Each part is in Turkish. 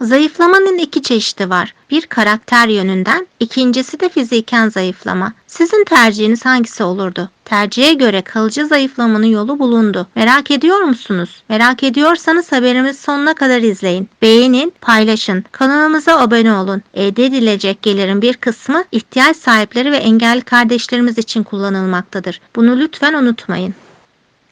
Zayıflamanın iki çeşidi var. Bir karakter yönünden, ikincisi de fiziken zayıflama. Sizin tercihiniz hangisi olurdu? Tercihe göre kalıcı zayıflamanın yolu bulundu. Merak ediyor musunuz? Merak ediyorsanız haberimizi sonuna kadar izleyin. Beğenin, paylaşın. Kanalımıza abone olun. Elde edilecek gelirin bir kısmı ihtiyaç sahipleri ve engelli kardeşlerimiz için kullanılmaktadır. Bunu lütfen unutmayın.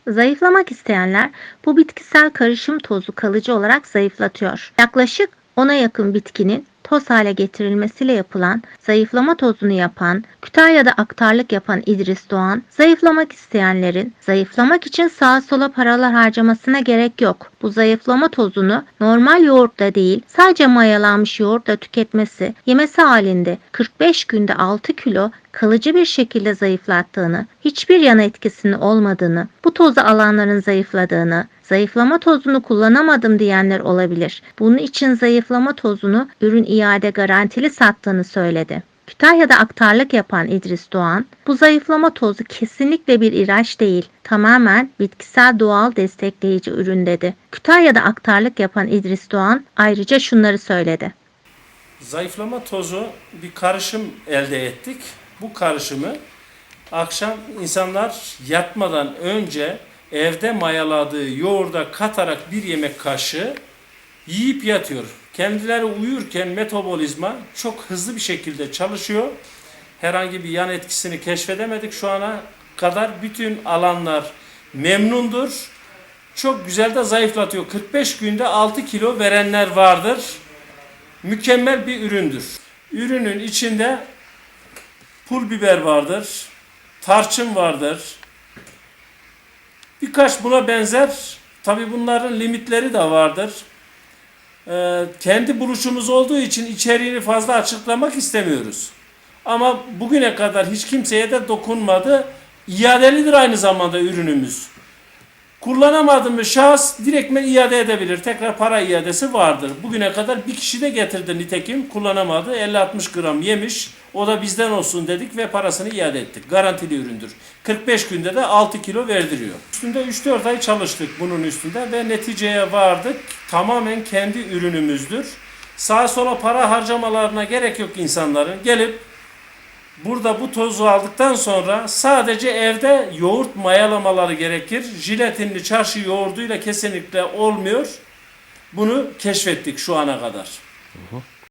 Zayıflamak isteyenler bu bitkisel karışım tozu kalıcı olarak zayıflatıyor. Yaklaşık 10'a yakın bitkinin toz hale getirilmesiyle yapılan zayıflama tozunu yapan, Kütahya'da aktarlık yapan İdris Doğan, zayıflamak isteyenlerin zayıflamak için sağa sola paralar harcamasına gerek yok. Bu zayıflama tozunu normal yoğurtla değil sadece mayalanmış yoğurtla tüketmesi, yemesi halinde 45 günde 6 kilo kalıcı bir şekilde zayıflattığını, hiçbir yan etkisinin olmadığını, bu tozu alanların zayıfladığını, zayıflama tozunu kullanamadım diyenler olabilir. Bunun için zayıflama tozunu ürün iade garantili sattığını söyledi. Kütahya'da aktarlık yapan İdris Doğan, bu zayıflama tozu kesinlikle bir ilaç değil, tamamen bitkisel doğal destekleyici ürün dedi. Kütahya'da aktarlık yapan İdris Doğan ayrıca şunları söyledi. Zayıflama tozu bir karışım elde ettik. Bu karışımı akşam insanlar yatmadan önce evde mayaladığı yoğurda katarak bir yemek kaşığı yiyip yatıyor. Kendileri uyurken metabolizma çok hızlı bir şekilde çalışıyor. Herhangi bir yan etkisini keşfedemedik şu ana kadar. Bütün alanlar memnundur. Çok güzel de zayıflatıyor. 45 günde 6 kilo verenler vardır mükemmel bir üründür. Ürünün içinde pul biber vardır, tarçın vardır. Birkaç buna benzer, tabi bunların limitleri de vardır. Ee, kendi buluşumuz olduğu için içeriğini fazla açıklamak istemiyoruz. Ama bugüne kadar hiç kimseye de dokunmadı. İadelidir aynı zamanda ürünümüz. Kullanamadığımız şahıs direktmen iade edebilir. Tekrar para iadesi vardır. Bugüne kadar bir kişi de getirdi nitekim kullanamadı. 50-60 gram yemiş. O da bizden olsun dedik ve parasını iade ettik. Garantili üründür. 45 günde de 6 kilo verdiriyor. Üstünde 3-4 ay çalıştık bunun üstünde ve neticeye vardık. Tamamen kendi ürünümüzdür. Sağa sola para harcamalarına gerek yok insanların. Gelip Burada bu tozu aldıktan sonra sadece evde yoğurt mayalamaları gerekir. Jiletinli çarşı yoğurduyla kesinlikle olmuyor. Bunu keşfettik şu ana kadar.